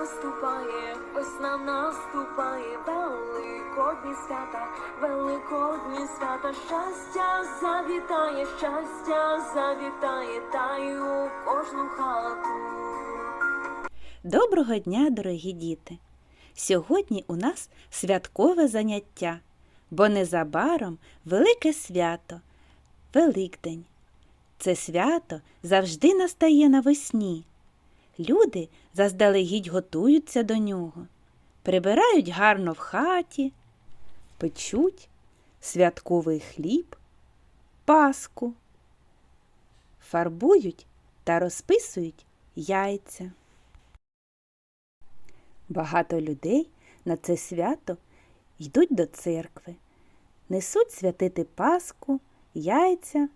наступає, весна наступає, великодні свята, великодні свята, щастя завітає, щастя завітає, та й у кожну хату. Доброго дня, дорогі діти! Сьогодні у нас святкове заняття, бо незабаром велике свято Великдень. Це свято завжди настає навесні. Люди заздалегідь готуються до нього, прибирають гарно в хаті, печуть святковий хліб, паску, фарбують та розписують яйця. Багато людей на це свято йдуть до церкви, несуть святити Пасху, яйця,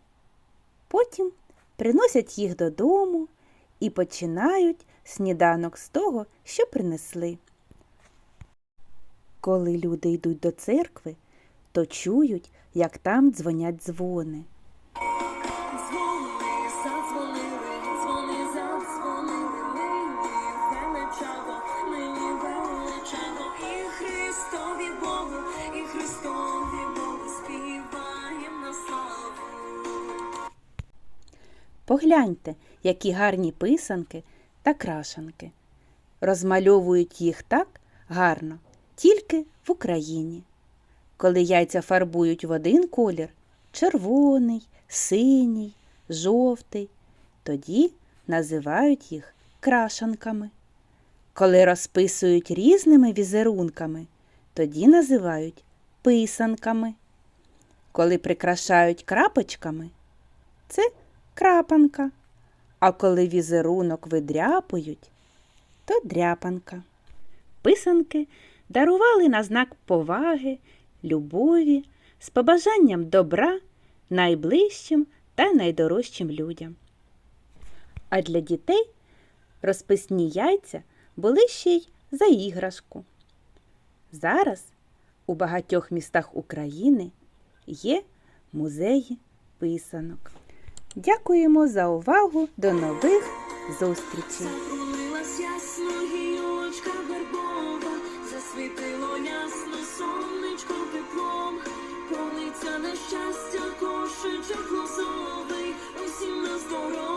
потім приносять їх додому і починають сніданок з того, що принесли. Коли люди йдуть до церкви, то чують, як там дзвонять дзвони. Погляньте, які гарні писанки та крашанки. Розмальовують їх так гарно тільки в Україні. Коли яйця фарбують в один колір червоний, синій, жовтий, тоді називають їх крашанками. Коли розписують різними візерунками, тоді називають писанками. Коли прикрашають крапочками, це крапанка. А коли візерунок видряпують, то дряпанка. Писанки дарували на знак поваги, любові, з побажанням добра найближчим та найдорожчим людям. А для дітей розписні яйця були ще й за іграшку. Зараз у багатьох містах України є музеї писанок. Дякуємо за увагу. До нових зустрічей! Світило ясно, сонечко теплом, повниться нещастя, кошечок лозовий, усім на здоров'я.